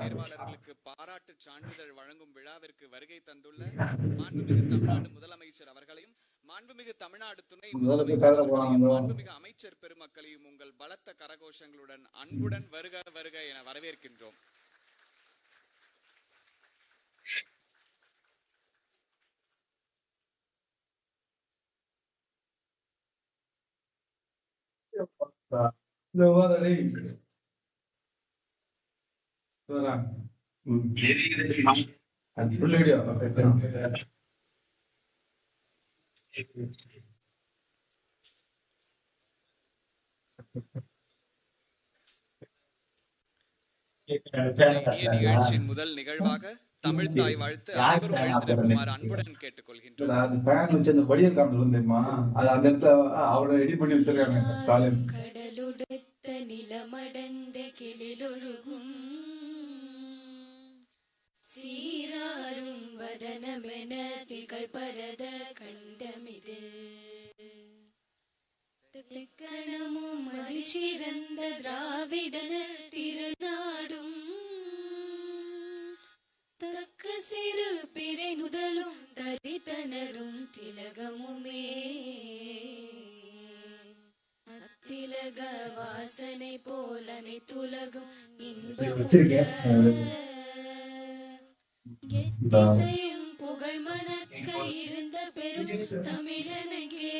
தேர்வாளர்களுக்கு பாராட்டு சான்றிதழ் வழங்கும் விழாவிற்கு வருகை தந்துள்ள மாண்புமிகு தமிழ்நாடு முதலமைச்சர் அவர்களையும் மாண்புமிகு தமிழ்நாடு துணை முதலமைச்சர் அவர்களையும் மாண்புமிகு அமைச்சர் பெருமக்களையும் உங்கள் பலத்த கரகோஷங்களுடன் அன்புடன் வருக வருக என வரவேற்கின்றோம் வரேன். அது நிகழ்ச்சியின் முதல் நிகழ்வாக தமிழ் தாய் வாழ்த்து அனைவரும் எழுந்திருக்குமாறு அன்புடன் கேட்டுக்கொள்கின்றோம் அது fan வச்சு அந்த வடிவேல் காமெடி வந்து தெரியுமா? அது அந்த இடத்துல அவரை edit பண்ணி வச்சிருக்காங்க ஸ்டாலின். கடலுடுத்த நிலமடந்த கிளிலொழுகும் சீராரும் வதனமென திகழ் பரத கண்டமிதில். தெக்கணமும் மதிச்சிறந்த திராவிடன திருநாடும். தக்க சிறு பிறை நுதலும் தரித்தனரும் திலகமுமே. அத்திலக வாசனை போல அனைத்துலகும் எத்திசையும் புகழ் மணக்க இருந்த பெரும் தமிழனங்கே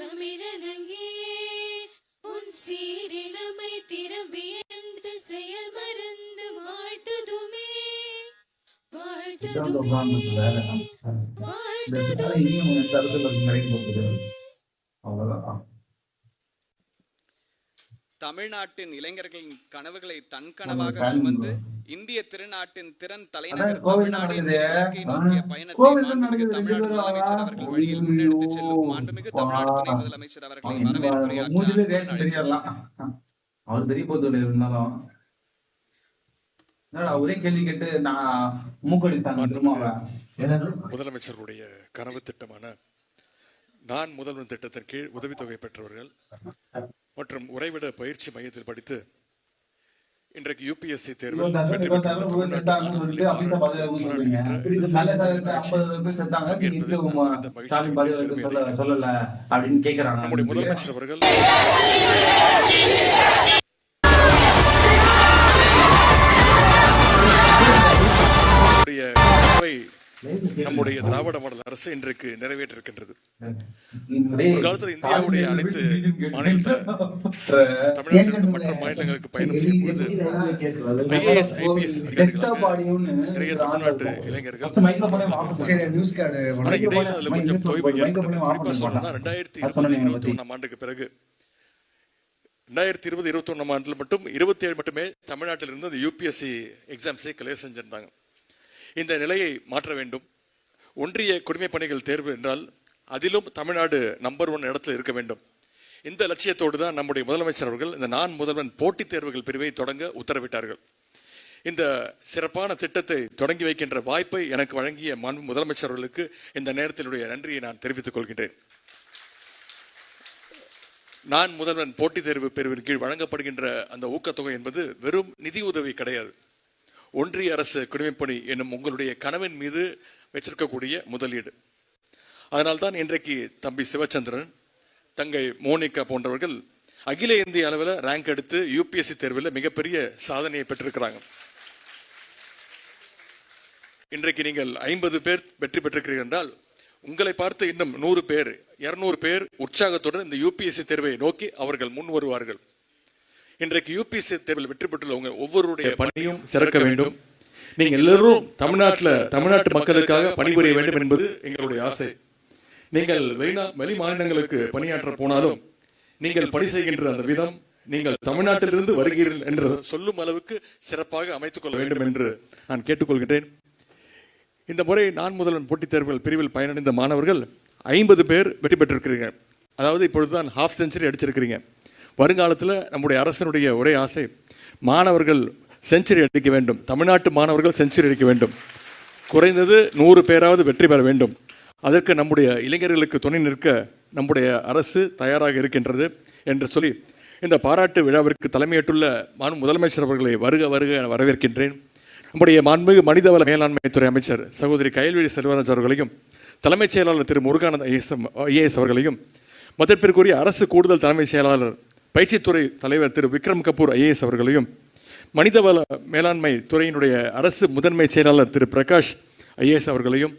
தமிழனங்கே உன் சீரிழமை திரும்பியந்த செயல் மறந்து வாழ்த்துதுமே போகுது. அவ்வளவுதான். தமிழ்நாட்டின் இளைஞர்களின் கனவுகளை தன் கனவாக சுமந்து இந்திய திருநாட்டின் திறன் தலைநகர் தமிழ்நாடு. இலக்கை நோக்கிய பயணத்தை மாண்புமிகு. தமிழ்நாடு முதலமைச்சர் அவர்கள் வழியில் முன்னெடுத்துச் செல்லும். மாண்புமிகு தமிழ்நாடு துணை முதலமைச்சர் அவர்களை வரவேற்புரையாற்ற அவர் தெரிய போறது இருந்தாலும். என்னடா, ஒரே கேள்வி கேட்டு நான் மூக்கடித்தாங்க திரும்ப முதலமைச்சருடைய கனவு திட்டமான நான் முதல்வன் திட்டத்தின் கீழ் உதவித்தொகை பெற்றவர்கள் மற்றும் உறைவிட பயிற்சி மையத்தில் படித்து இன்றைக்கு யூபிஎஸ்சி தேர்வில் வெற்றி பெற்றுள்ள தமிழ்நாட்டு மாணவர்களை நம்முடைய திராவிட மாடல் அரசு இன்றைக்கு நிறைவேற்றிருக்கின்றது. ஒரு காலத்துல இந்தியாவுடைய அனைத்து மாநிலத்துல தமிழகத்திலிருந்து மற்ற மாநிலங்களுக்கு பயணம் செய்யும் பொழுது ஐஏஎஸ் ஐபிஎஸ் நிறைய தமிழ்நாட்டு இளைஞர்கள் இடையில அதுல கொஞ்சம் தொய்வு ஏற்பட்டது குறிப்பா சொல்லணும்னா ரெண்டாயிரத்தி இருபது இருபத்தி ஒண்ணாம் ஆண்டுக்கு பிறகு ரெண்டாயிரத்தி இருபது இருபத்தி ஒண்ணாம் ஆண்டுல மட்டும் இருபத்தி ஏழு மட்டுமே தமிழ்நாட்டில் இருந்து அந்த யூபிஎஸ்சி எக்ஸாம்ஸை கிளியர் செஞ்சிருந்தாங்க. இந்த நிலையை மாற்ற வேண்டும். ஒன்றிய குடிமைப் பணிகள் தேர்வு என்றால் அதிலும் தமிழ்நாடு நம்பர் ஒன் இடத்துல இருக்க வேண்டும். இந்த லட்சியத்தோடு தான் நம்முடைய முதலமைச்சர் அவர்கள் இந்த நான் முதல்வன் போட்டித் தேர்வுகள் பிரிவை தொடங்க உத்தரவிட்டார்கள். இந்த சிறப்பான திட்டத்தை தொடங்கி வைக்கின்ற வாய்ப்பை எனக்கு வழங்கிய மாண்பு முதலமைச்சர் அவர்களுக்கு இந்த நேரத்தினுடைய நன்றியை நான் தெரிவித்துக் கொள்கின்றேன். நான் முதல்வன் போட்டித் தேர்வு பிரிவின் கீழ் வழங்கப்படுகின்ற அந்த ஊக்கத்தொகை என்பது வெறும் நிதி உதவி கிடையாது. ஒன்றிய அரசு குடிமைப்பணி என்னும் உங்களுடைய கனவின் மீது வச்சிருக்கக்கூடிய முதலீடு. அதனால்தான் இன்றைக்கு தம்பி சிவச்சந்திரன் தங்கை மோனிகா போன்றவர்கள் அகில இந்திய அளவில் ரேங்க் எடுத்து யூபிஎஸ்சி தேர்வில் மிகப்பெரிய சாதனையை பெற்றிருக்கிறாங்க. இன்றைக்கு நீங்கள் ஐம்பது பேர் வெற்றி பெற்றிருக்கிறீர்கள் என்றால் உங்களை பார்த்து இன்னும் நூறு பேர் இரநூறு பேர் உற்சாகத்துடன் இந்த யூபிஎஸ்சி தேர்வை நோக்கி அவர்கள் முன் வருவார்கள். இன்றைக்கு யூபிஎஸ்சி தேர்வில் வெற்றி பெற்றுள்ளவங்க ஒவ்வொருடைய பணியும் சிறக்க வேண்டும். நீங்க எல்லாரும் தமிழ்நாட்டில் தமிழ்நாட்டு மக்களுக்காக பணிபுரிய வேண்டும் என்பது எங்களுடைய ஆசை. நீங்கள் வெளிநா வெளி மாநிலங்களுக்கு பணியாற்ற போனாலும் நீங்கள் பணி செய்கின்ற அந்த விதம் நீங்கள் தமிழ்நாட்டிலிருந்து வருகிறீர்கள் என்று சொல்லும் அளவுக்கு சிறப்பாக அமைத்துக் கொள்ள வேண்டும் என்று நான் கேட்டுக்கொள்கின்றேன். இந்த முறை நான் முதல்வன் போட்டித் தேர்வுகள் பிரிவில் பயனடைந்த மாணவர்கள் ஐம்பது பேர் வெற்றி பெற்றிருக்கிறீங்க அதாவது இப்பொழுது தான் ஹாஃப் செஞ்சுரி அடிச்சிருக்கிறீங்க. வருங்காலத்தில் நம்முடைய அரசனுடைய ஒரே ஆசை மாணவர்கள் செஞ்சுரி அடிக்க வேண்டும். தமிழ்நாட்டு மாணவர்கள் செஞ்சுரி அடிக்க வேண்டும். குறைந்தது நூறு பேராவது வெற்றி பெற வேண்டும். அதற்கு நம்முடைய இளைஞர்களுக்கு துணை நிற்க நம்முடைய அரசு தயாராக இருக்கின்றது என்று சொல்லி இந்த பாராட்டு விழாவிற்கு தலைமையேற்றுள்ள மாண்பு முதலமைச்சர் அவர்களை வருக வருக என வரவேற்கின்றேன். நம்முடைய மாண்புமிகு மனிதவள மேலாண்மைத்துறை அமைச்சர் சகோதரி கயல்விழி செல்வராஜ் அவர்களையும் தலைமைச் செயலாளர் திரு முருகானந்த் ஐஎஸ் ஐஏஎஸ் அவர்களையும் மதிப்பிற்குரிய அரசு கூடுதல் தலைமைச் செயலாளர் பயிற்சித்துறை தலைவர் திரு விக்ரம் கபூர் ஐஏஎஸ் அவர்களையும் மனிதவள மேலாண்மை துறையினுடைய அரசு முதன்மை செயலாளர் திரு பிரகாஷ் ஐஏஎஸ் அவர்களையும்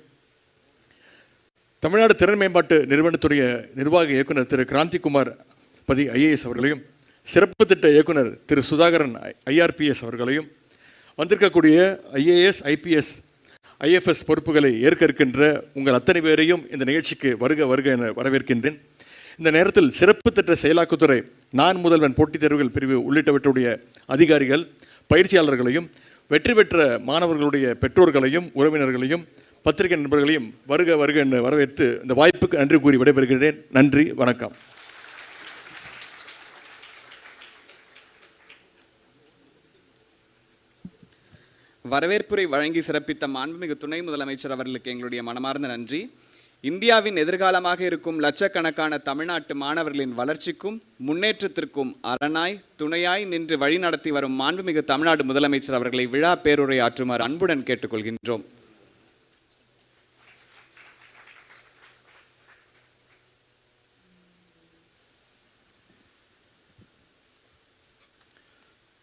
தமிழ்நாடு திறன் மேம்பாட்டு நிறுவனத்துடைய நிர்வாக இயக்குனர் திரு கிராந்திகுமார் பதி ஐஏஎஸ் அவர்களையும் சிறப்பு திட்ட இயக்குனர் திரு சுதாகரன் ஐஆர்பிஎஸ் அவர்களையும் வந்திருக்கக்கூடிய ஐஏஎஸ் ஐபிஎஸ் ஐஎஃப்எஸ் பொறுப்புகளை ஏற்க இருக்கின்ற உங்கள் அத்தனை பேரையும் இந்த நிகழ்ச்சிக்கு வருக வருக என வரவேற்கின்றேன். இந்த நேரத்தில் சிறப்பு திட்ட செயலாக்கத்துறை நான் முதல்வன் போட்டித் தேர்வுகள் பிரிவு உள்ளிட்டவற்றுடைய அதிகாரிகள் பயிற்சியாளர்களையும் வெற்றி பெற்ற மாணவர்களுடைய பெற்றோர்களையும் உறவினர்களையும் பத்திரிகை நண்பர்களையும் வருக வருக என்று வரவேற்று இந்த வாய்ப்புக்கு நன்றி கூறி விடைபெறுகிறேன். நன்றி வணக்கம். வரவேற்புரை வழங்கி சிறப்பித்த மாண்புமிகு துணை முதலமைச்சர் அவர்களுக்கு எங்களுடைய மனமார்ந்த நன்றி. இந்தியாவின் எதிர்காலமாக இருக்கும் லட்சக்கணக்கான தமிழ்நாட்டு மாணவர்களின் வளர்ச்சிக்கும் முன்னேற்றத்திற்கும் அரணாய் துணையாய் நின்று வழிநடத்தி வரும் மாண்புமிகு தமிழ்நாடு முதலமைச்சர் அவர்களை விழா பேருரை ஆற்றுமாறு அன்புடன் கேட்டுக்கொள்கின்றோம்.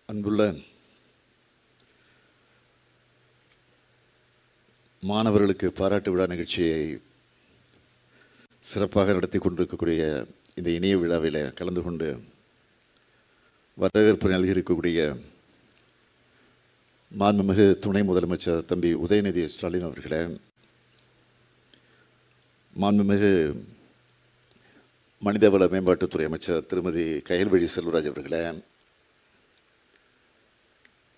அன்புள்ள மாணவர்களுக்கு பாராட்டு விழா நிகழ்ச்சியை சிறப்பாக நடத்தி கொண்டிருக்கக்கூடிய இந்த இணைய விழாவில் கலந்து கொண்டு வரவேற்பு நல்கியிருக்கக்கூடிய மாண்புமிகு துணை முதலமைச்சர் தம்பி உதயநிதி ஸ்டாலின் அவர்களே மாண்புமிகு மனிதவள மேம்பாட்டுத்துறை அமைச்சர் திருமதி கயல்வழி செல்வராஜ் அவர்களே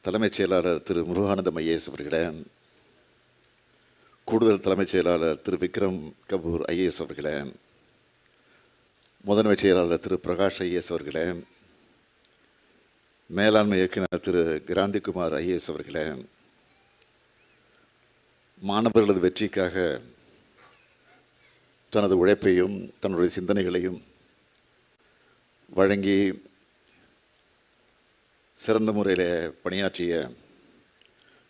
தலைமைச் செயலாளர் திரு முருகானந்தம் ஐஏஎஸ் அவர்களே கூடுதல் தலைமைச் செயலாளர் திரு விக்ரம் கபூர் ஐஏஎஸ் அவர்களே முதன்மை செயலாளர் திரு பிரகாஷ் ஐஏஎஸ் அவர்களே மேலாண்மை இயக்குனர் திரு கிராந்திகுமார் ஐஏஎஸ் அவர்களே மாணவர்களது வெற்றிக்காக தனது உழைப்பையும் தன்னுடைய சிந்தனைகளையும் வழங்கி சிறந்த முறையில் பணியாற்றிய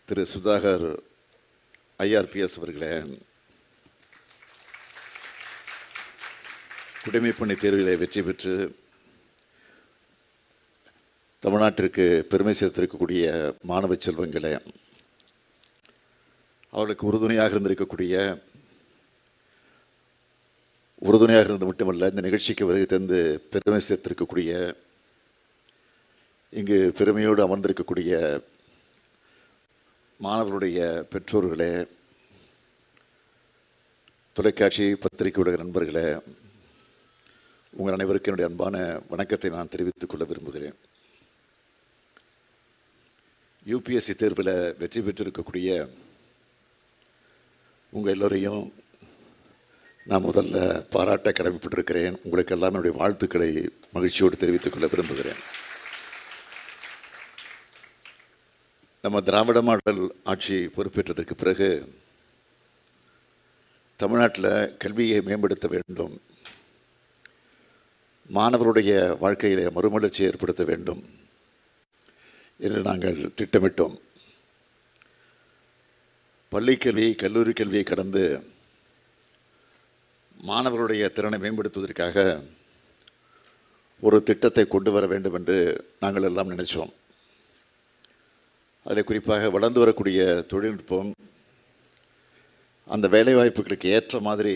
திரு சுதாகர் ஐஆர்பிஎஸ் அவர்களே குடிமைப்பணி தேர்விலே வெற்றி பெற்று தமிழ்நாட்டிற்கு பெருமை சேர்த்திருக்கக்கூடிய மாணவ செல்வங்களே அவர்களுக்கு உறுதுணையாக இருந்திருக்கக்கூடிய உறுதுணையாக இருந்தது மட்டுமல்ல இந்த நிகழ்ச்சிக்கு வருகை தந்து பெருமை சேர்த்திருக்கக்கூடிய இங்கு பெருமையோடு அமர்ந்திருக்கக்கூடிய மாணவர்களுடைய பெற்றோர்களே தொலைக்காட்சி பத்திரிகை உலக நண்பர்களே உங்கள் அனைவருக்கும் என்னுடைய அன்பான வணக்கத்தை நான் தெரிவித்துக் கொள்ள விரும்புகிறேன். யூபிஎஸ்சி தேர்வில் வெற்றி பெற்றிருக்கக்கூடிய உங்கள் எல்லோரையும் நான் முதல்ல பாராட்ட கடமைப்பட்டிருக்கிறேன். உங்களுக்கு எல்லாம் என்னுடைய வாழ்த்துக்களை மகிழ்ச்சியோடு தெரிவித்துக் கொள்ள விரும்புகிறேன். நம்ம திராவிட மாடல் ஆட்சி பொறுப்பேற்றதற்கு பிறகு தமிழ்நாட்டில் கல்வியை மேம்படுத்த வேண்டும். மாணவருடைய வாழ்க்கையில் மறுமலர்ச்சி ஏற்படுத்த வேண்டும் என்று நாங்கள் திட்டமிட்டோம். பள்ளிக்கல்வி கல்லூரி கல்வியை கடந்து மாணவர்களுடைய திறனை மேம்படுத்துவதற்காக ஒரு திட்டத்தை கொண்டு வர வேண்டும் என்று நாங்கள் எல்லாம் நினைச்சோம். அதில் குறிப்பாக வளர்ந்து வரக்கூடிய தொழில்நுட்பம் அந்த வேலைவாய்ப்புகளுக்கு ஏற்ற மாதிரி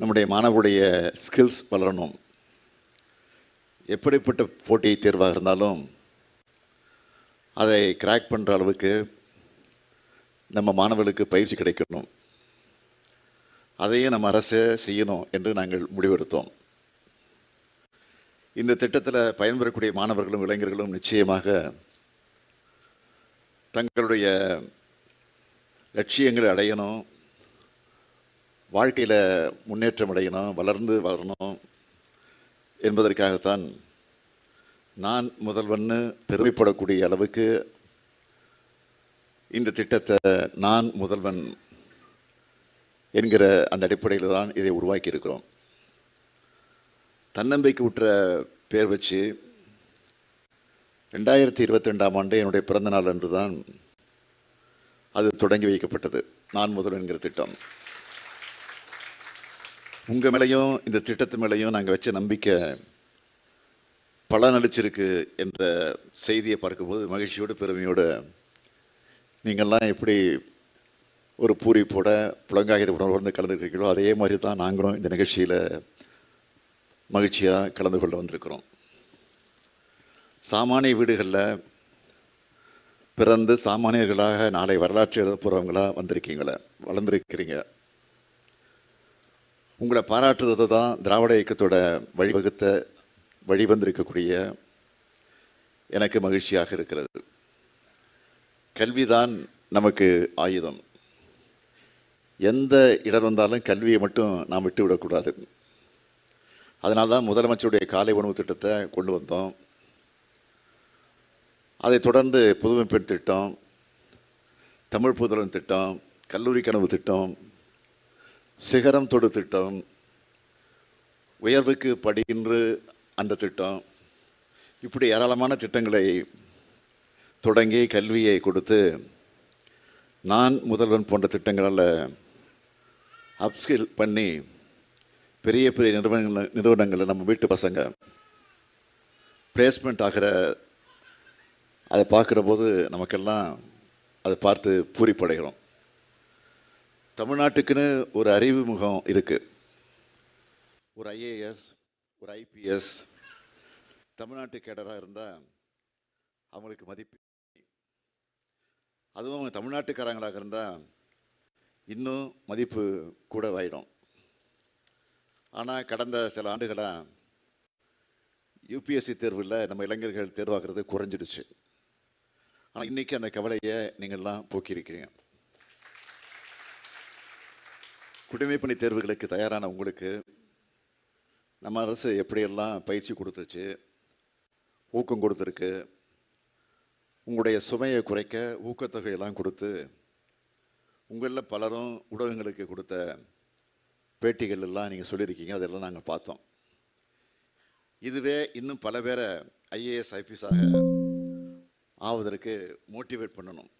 நம்முடைய மாணவருடைய ஸ்கில்ஸ் வளரணும். எப்படிப்பட்ட போட்டி தேர்வாக இருந்தாலும் அதை கிராக் பண்ணுற அளவுக்கு நம்ம மாணவர்களுக்கு பயிற்சி கிடைக்கணும். அதையும் நம்ம அரசு செய்யணும் என்று நாங்கள் முடிவெடுத்தோம். இந்த திட்டத்தில் பயன்பெறக்கூடிய மாணவர்களும் இளைஞர்களும் நிச்சயமாக தங்களுடைய லட்சியங்களை அடையணும் வாழ்க்கையில் முன்னேற்றம் அடையணும் வளர்ந்து வளரணும் என்பதற்காகத்தான் நான் முதல்வன்னு பெருமைப்படக்கூடிய அளவுக்கு இந்த திட்டத்தை நான் முதல்வன் என்கிற அந்த அடிப்படையில் தான் இதை உருவாக்கி இருக்கிறோம் தன்னம்பிக்கை விட்டுற பேர் வச்சு ரெண்டாயிரத்தி இருபத்தி ரெண்டாம் ஆண்டு என்னுடைய பிறந்த நாள் அன்று தான் அது தொடங்கி வைக்கப்பட்டது. நான் முதல் என்கிற திட்டம். உங்கள் மேலேயும் இந்த திட்டத்து மேலேயும் நாங்கள் வச்ச நம்பிக்கை பலனளிச்சிருக்கு என்ற செய்தியை பார்க்கும்போது மகிழ்ச்சியோடு பெருமையோடு நீங்கள்லாம் எப்படி ஒரு பூரிப்போட புலங்காகித உணர்வு கலந்துருக்கீங்களோ அதே மாதிரி தான் நாங்களும் இந்த நிகழ்ச்சியில் மகிழ்ச்சியாக கலந்து கொள்ள வந்திருக்கிறோம். சாமானிய வீடுகளில் பிறந்து சாமானியர்களாக நாளை வரலாற்று எழுத போகிறவங்களா வந்திருக்கீங்களே வளர்ந்துருக்கிறீங்க. உங்களை பாராட்டுறது தான் திராவிட இயக்கத்தோட வழிவகுத்த வழிவந்திருக்கக்கூடிய எனக்கு மகிழ்ச்சியாக இருக்கிறது. கல்விதான் நமக்கு ஆயுதம். எந்த இடர் வந்தாலும் கல்வியை மட்டும் நாம் விட்டு விடக்கூடாது அதனால தான் முதலமைச்சருடைய காலை உணவு திட்டத்தை கொண்டு வந்தோம். அதைத் தொடர்ந்து புதுமை பெண் திட்டம் தமிழ் புதலன் திட்டம் கல்லூரி கனவு திட்டம் சிகரம் தொடு திட்டம் உயர்வுக்கு படிகின்று அந்த திட்டம். இப்படி ஏராளமான திட்டங்களை தொடங்கி கல்வியை கொடுத்து நான் முதல்வன் போன்ற திட்டங்களால் அப்ஸ்கில் பண்ணி பெரிய பெரிய நிறுவனங்கள் நிறுவனங்களில் நம்ம வீட்டு பசங்க பிளேஸ்மெண்ட் ஆகிற அதை பார்க்குற போது நமக்கெல்லாம் அதை பார்த்து பூரிப்படைகிறோம். தமிழ்நாட்டுக்குன்னு ஒரு அறிவு முகம் இருக்குது ஒரு ஐஏஎஸ் ஒரு ஐபிஎஸ் தமிழ்நாட்டு கேடராக இருந்தால் அவங்களுக்கு மதிப்பு. அதுவும் அவங்க தமிழ்நாட்டுக்காரங்களாக இருந்தால் இன்னும் மதிப்பு கூட வாயிடும். ஆனால் கடந்த சில ஆண்டுகளாக யூபிஎஸ்சி தேர்வில் நம்ம இளைஞர்கள் தேர்வாகிறது குறைஞ்சிடுச்சு. ஆனால் இன்றைக்கி அந்த கவலையை நீங்கள்லாம் போக்கியிருக்கிறீங்க குடிமைப்பணி தேர்வுகளுக்கு தயாரான உங்களுக்கு நம்ம அரசு எப்படியெல்லாம் பயிற்சி கொடுத்துச்சு ஊக்கம் கொடுத்துருக்கு உங்களுடைய சுமையை குறைக்க ஊக்கத்தொகையெல்லாம் கொடுத்து உங்களில் பலரும் ஊடகங்களுக்கு கொடுத்த பேட்டிகள் எல்லாம் நீங்கள் சொல்லியிருக்கீங்க அதெல்லாம் நாங்கள் பார்த்தோம். இதுவே இன்னும் பல பேரை ஐஏஎஸ் ஐபிஎஸாக ஆவதற்கு மோட்டிவேட் பண்ணணும்.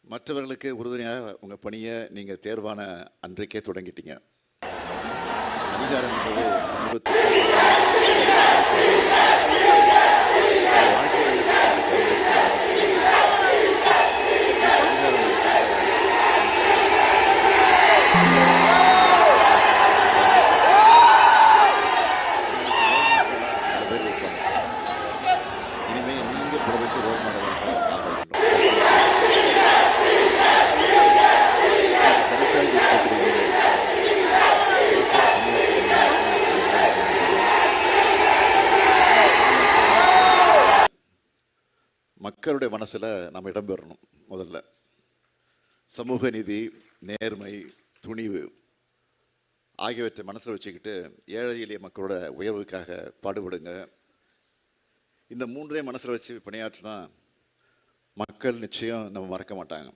மற்றவர்களுக்கு உறுதுணையாக உங்கள் பணியை நீங்கள் தேர்வான அன்றைக்கே தொடங்கிட்டீங்க. அதிகாரம் என்பது சமூகத்துக்கு மக்களுடைய மனசில் நம்ம இடம்பெறணும் முதல்ல. சமூக நிதி நேர்மை துணிவு ஆகியவற்றை மனசில் வச்சுக்கிட்டு ஏழை எளிய மக்களோட உயர்வுக்காக பாடுபடுங்க. இந்த மூன்றே மனசில் வச்சு பணியாற்றினா மக்கள் நிச்சயம் நம்ம மறக்க மாட்டாங்க.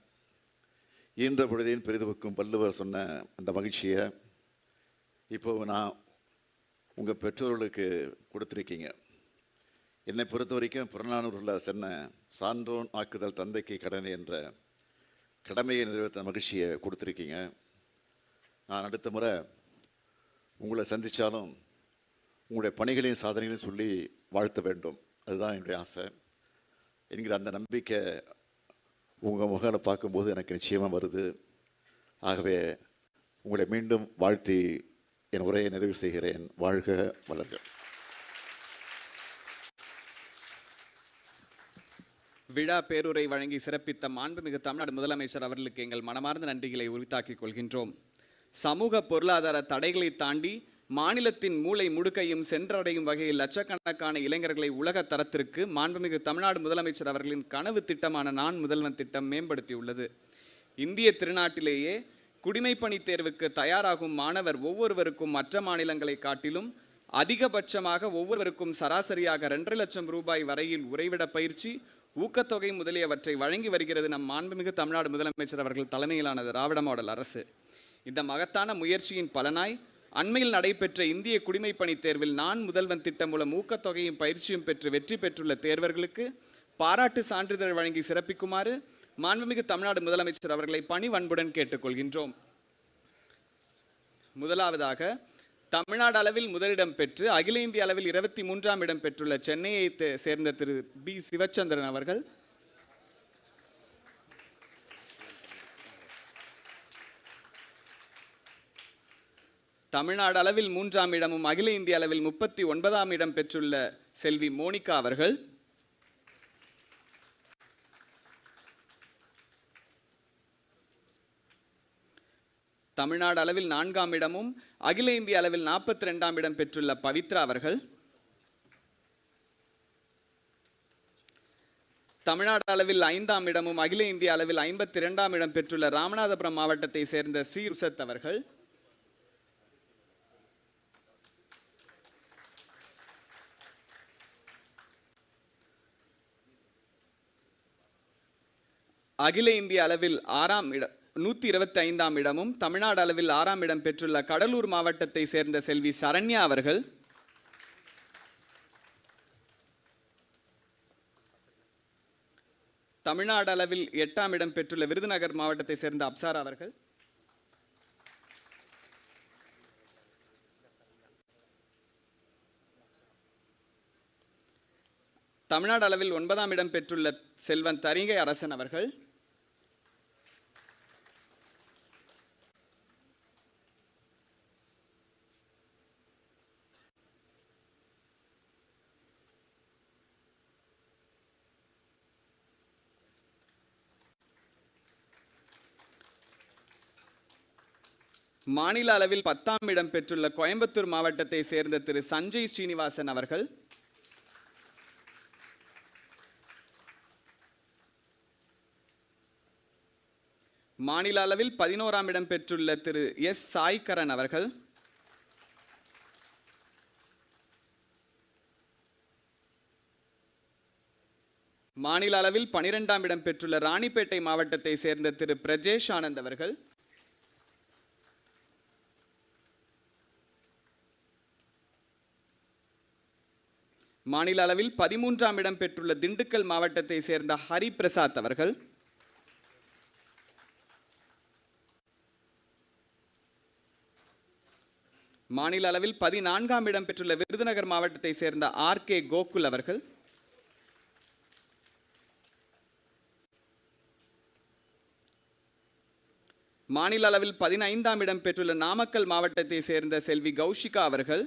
ஈன்ற பொழுதையும் பெரிதுவுக்கும் வள்ளுவர் சொன்ன அந்த மகிழ்ச்சியை இப்போ நான் உங்கள் பெற்றோர்களுக்கு கொடுத்துருக்கீங்க. என்னை பொறுத்த வரைக்கும் புறநானூரில் சென்ன சான்றோன் ஆக்குதல் தந்தைக்கு கடனை என்ற கடமையை நிறைவேற்ற மகிழ்ச்சியை கொடுத்துருக்கீங்க. நான் அடுத்த முறை உங்களை சந்தித்தாலும் உங்களுடைய பணிகளையும் சாதனைகளையும் சொல்லி வாழ்த்த வேண்டும். அதுதான் என்னுடைய ஆசை. என்கிற அந்த நம்பிக்கை உங்கள் முகங்களை பார்க்கும்போது எனக்கு நிச்சயமாக வருது. ஆகவே உங்களை மீண்டும் வாழ்த்தி என் உரையை நிறைவு செய்கிறேன். வாழ்க வளர்க. விழா பேருரை வழங்கி சிறப்பித்த மாண்புமிகு தமிழ்நாடு முதலமைச்சர் அவர்களுக்கு எங்கள் மனமார்ந்த நன்றிகளை உரித்தாக்கிக் கொள்கின்றோம். சமூக பொருளாதார தடைகளை தாண்டி மாநிலத்தின் மூளை முடுக்கையும் சென்றடையும் வகையில் லட்சக்கணக்கான இளைஞர்களை உலக தரத்திற்கு மாண்புமிகு தமிழ்நாடு முதலமைச்சர் அவர்களின் கனவு திட்டமான நான் முதல்வன் திட்டம் மேம்படுத்தியுள்ளது. இந்திய திருநாட்டிலேயே குடிமைப்பணி தேர்வுக்கு தயாராகும் மாணவர் ஒவ்வொருவருக்கும் மற்ற மாநிலங்களை காட்டிலும் அதிகபட்சமாக ஒவ்வொருவருக்கும் சராசரியாக இரண்டரை லட்சம் ரூபாய் வரையில் உறைவிட பயிற்சி ஊக்கத்தொகை முதலியவற்றை வழங்கி வருகிறது நம் மாண்புமிகு தமிழ்நாடு முதலமைச்சர் அவர்கள் தலைமையிலான திராவிட மாடல் அரசு. இந்த மகத்தான முயற்சியின் பலனாய் அண்மையில் நடைபெற்ற இந்திய குடிமைப்பணி தேர்வில் நான் முதல்வன் திட்டம் மூலம் ஊக்கத்தொகையும் பயிற்சியும் பெற்று வெற்றி பெற்றுள்ள தேர்வர்களுக்கு பாராட்டு சான்றிதழ் வழங்கி சிறப்பிக்குமாறு மாண்புமிகு தமிழ்நாடு முதலமைச்சர் அவர்களை பணிவன்புடன் கேட்டுக்கொள்கின்றோம். முதலாவதாக தமிழ்நாடு அளவில் முதலிடம் பெற்று அகில இந்திய அளவில் இருபத்தி மூன்றாம் இடம் பெற்றுள்ள சென்னையை சேர்ந்த திரு பி. சிவச்சந்திரன் அவர்கள். தமிழ்நாடு அளவில் மூன்றாம் இடமும் அகில இந்திய அளவில் முப்பத்தி ஒன்பதாம் இடம் பெற்றுள்ள செல்வி மோனிகா அவர்கள். தமிழ்நாடு அளவில் நான்காம் இடமும் அகில இந்திய அளவில் நாற்பத்தி ரெண்டாம் இடம் பெற்றுள்ள பவித்ரா அவர்கள். தமிழ்நாடு அளவில் ஐந்தாம் இடமும் அகில இந்திய அளவில் ஐம்பத்தி இரண்டாம் இடம் பெற்றுள்ள ராமநாதபுரம் மாவட்டத்தை சேர்ந்த ஸ்ரீ ருஷத் அவர்கள். அகில இந்திய அளவில் ஆறாம் இடம் நூற்றி இருபத்தி ஐந்தாம் இடமும் தமிழ்நாடு அளவில் ஆறாம் இடம் பெற்றுள்ள கடலூர் மாவட்டத்தை சேர்ந்த செல்வி சரண்யா அவர்கள். தமிழ்நாடு அளவில் எட்டாம் இடம் பெற்றுள்ள விருதுநகர் மாவட்டத்தை சேர்ந்த அப்சார் அவர்கள். தமிழ்நாடு அளவில் ஒன்பதாம் இடம் பெற்றுள்ள செல்வன் தரிங்கை அரசன் அவர்கள். மாநில அளவில் பத்தாம் இடம் பெற்றுள்ள கோயம்புத்தூர் மாவட்டத்தை சேர்ந்த திரு சஞ்சய் ஸ்ரீனிவாசன் அவர்கள். மாநில அளவில் பதினோராம் இடம் பெற்றுள்ள திரு எஸ் சாய்கரன் அவர்கள். மாநில அளவில் பனிரெண்டாம் இடம் பெற்றுள்ள ராணிப்பேட்டை மாவட்டத்தை சேர்ந்த திரு பிரஜேஷ் ஆனந்த் அவர்கள். மாநில அளவில் பதிமூன்றாம் இடம் பெற்றுள்ள திண்டுக்கல் மாவட்டத்தை சேர்ந்த ஹரிபிரசாத் அவர்கள். மாநில அளவில் பதினான்காம் இடம் பெற்றுள்ள விருதுநகர் மாவட்டத்தை சேர்ந்த ஆர் கே கோகுல் அவர்கள். மாநில அளவில் பதினைந்தாம் இடம் பெற்றுள்ள நாமக்கல் மாவட்டத்தை சேர்ந்த செல்வி கௌஷிகா அவர்கள்.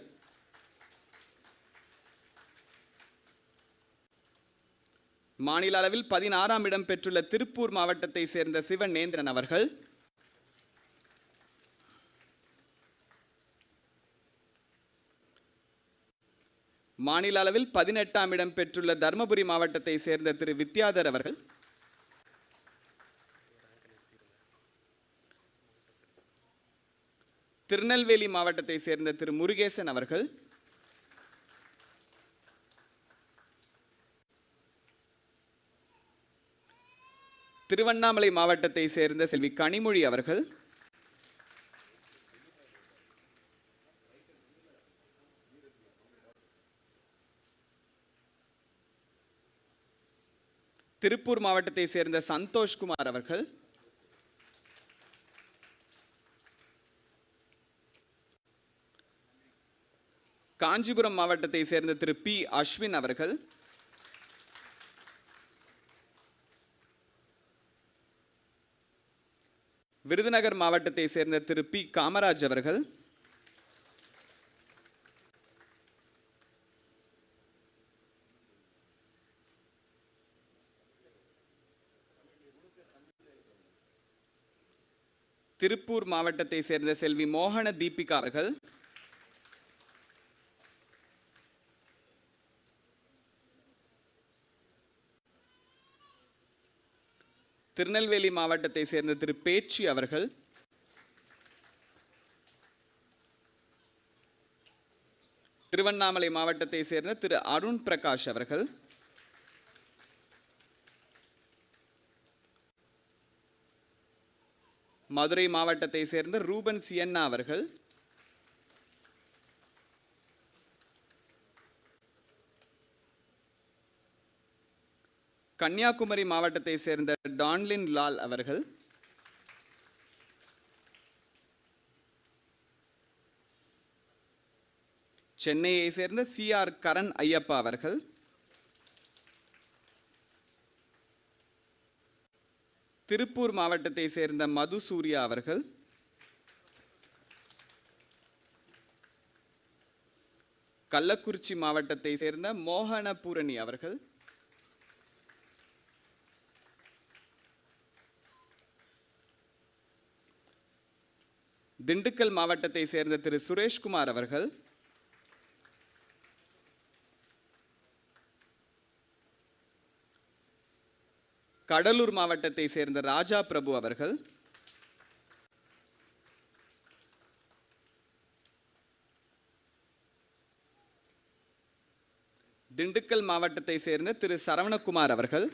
மாநில அளவில் பதினாறாம் இடம் பெற்றுள்ள திருப்பூர் மாவட்டத்தை சேர்ந்த சிவநேந்திரன் அவர்கள். மாநில அளவில் பதினெட்டாம் இடம் பெற்றுள்ள தருமபுரி மாவட்டத்தை சேர்ந்த திரு வித்யாதர் அவர்கள். திருநெல்வேலி மாவட்டத்தை சேர்ந்த திரு முருகேசன் அவர்கள். திருவண்ணாமலை மாவட்டத்தை சேர்ந்த செல்வி கனிமொழி அவர்கள். திருப்பூர் மாவட்டத்தை சேர்ந்த சந்தோஷ்குமார் அவர்கள். காஞ்சிபுரம் மாவட்டத்தை சேர்ந்த திரு பி. அஸ்வின் அவர்கள். விருதுநகர் மாவட்டத்தை சேர்ந்த திரு பி. காமராஜ் அவர்கள். திருப்பூர் மாவட்டத்தை சேர்ந்த செல்வி மோகன தீபிகா அவர்கள். திருநெல்வேலி மாவட்டத்தை சேர்ந்த திரு பேச்சி அவர்கள் திருவண்ணாமலை மாவட்டத்தை சேர்ந்த திரு அருண் பிரகாஷ் அவர்கள் மதுரை மாவட்டத்தை சேர்ந்த ரூபன் சியன்னா அவர்கள் கன்னியாகுமரி மாவட்டத்தை சேர்ந்த டான்லின் லால் அவர்கள். சென்னையை சேர்ந்த சி ஆர் கரண் ஐயப்பா அவர்கள். திருப்பூர் மாவட்டத்தை சேர்ந்த மது சூர்யா அவர்கள். கள்ளக்குறிச்சி மாவட்டத்தை சேர்ந்த மோகன பூரணி அவர்கள். திண்டுக்கல் மாவட்டத்தை சேர்ந்த திரு சுரேஷ்குமார் அவர்கள். கடலூர் மாவட்டத்தை சேர்ந்த ராஜா பிரபு அவர்கள். திண்டுக்கல் மாவட்டத்தை சேர்ந்த திரு சரவணகுமார் அவர்கள்.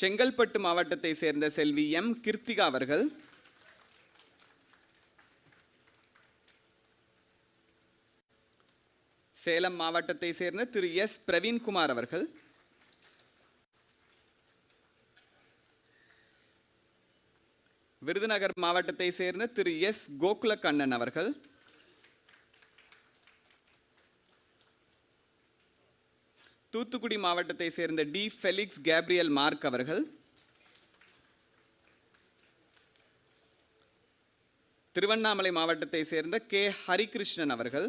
செங்கல்பட்டு மாவட்டத்தை சேர்ந்த செல்வி எம். கிருத்திகா அவர்கள். சேலம் மாவட்டத்தை சேர்ந்த திரு. எஸ். பிரவீன்குமார் அவர்கள். விருதுநகர் மாவட்டத்தை சேர்ந்த திரு. எஸ். கோகுலக்கண்ணன் அவர்கள். தூத்துக்குடி மாவட்டத்தை சேர்ந்த டி. ஃபெலிக்ஸ் கேப்ரியல் மார்க் அவர்கள் திருவண்ணாமலை மாவட்டத்தை சேர்ந்த கே. ஹரிகிருஷ்ணன் அவர்கள்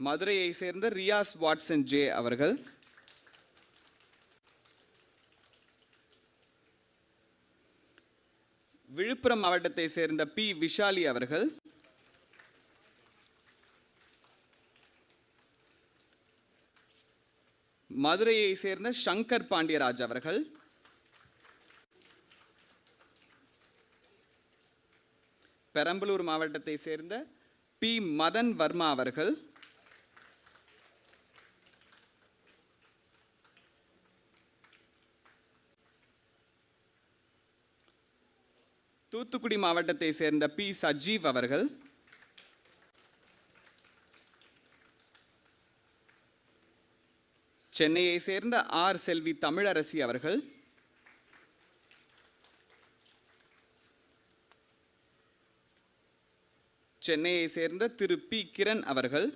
மதுரையை சேர்ந்த ரியாஸ் வாட்சன் ஜே அவர்கள் விழுப்புரம் மாவட்டத்தை சேர்ந்த பி. விஷாலி அவர்கள் மதுரையை சேர்ந்த சங்கர் பாண்டியராஜ் அவர்கள். பெரம்பலூர் மாவட்டத்தை சேர்ந்த பி. மதன் வர்மா அவர்கள். தூத்துக்குடி மாவட்டத்தை சேர்ந்த பி. சஜீவ் அவர்கள். சென்னையை சேர்ந்த ஆர் செல்வி தமிழரசி அவர்கள். சென்னையை சேர்ந்த திரு பி கிரண் அவர்கள்.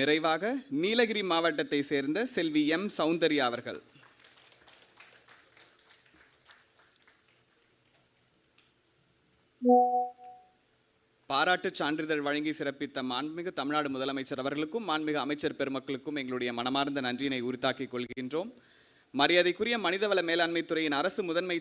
நிறைவாக நீலகிரி மாவட்டத்தை சேர்ந்த செல்வி எம் சௌந்தர்யா அவர்கள். பாராட்டு சான்றிதழ் வழங்கி சிறப்பித்த மாண்புமிகு தமிழ்நாடு முதலமைச்சர் அவர்களுக்கும் மாண்புமிகு அமைச்சர் பெருமக்களுக்கும் எங்களுடைய மனமார்ந்த நன்றியினை உரித்தாக்கிக் கொள்கின்றோம். மரியாதைக்குரிய மனிதவள மேலாண்மை துறையின் அரசு முதன்மை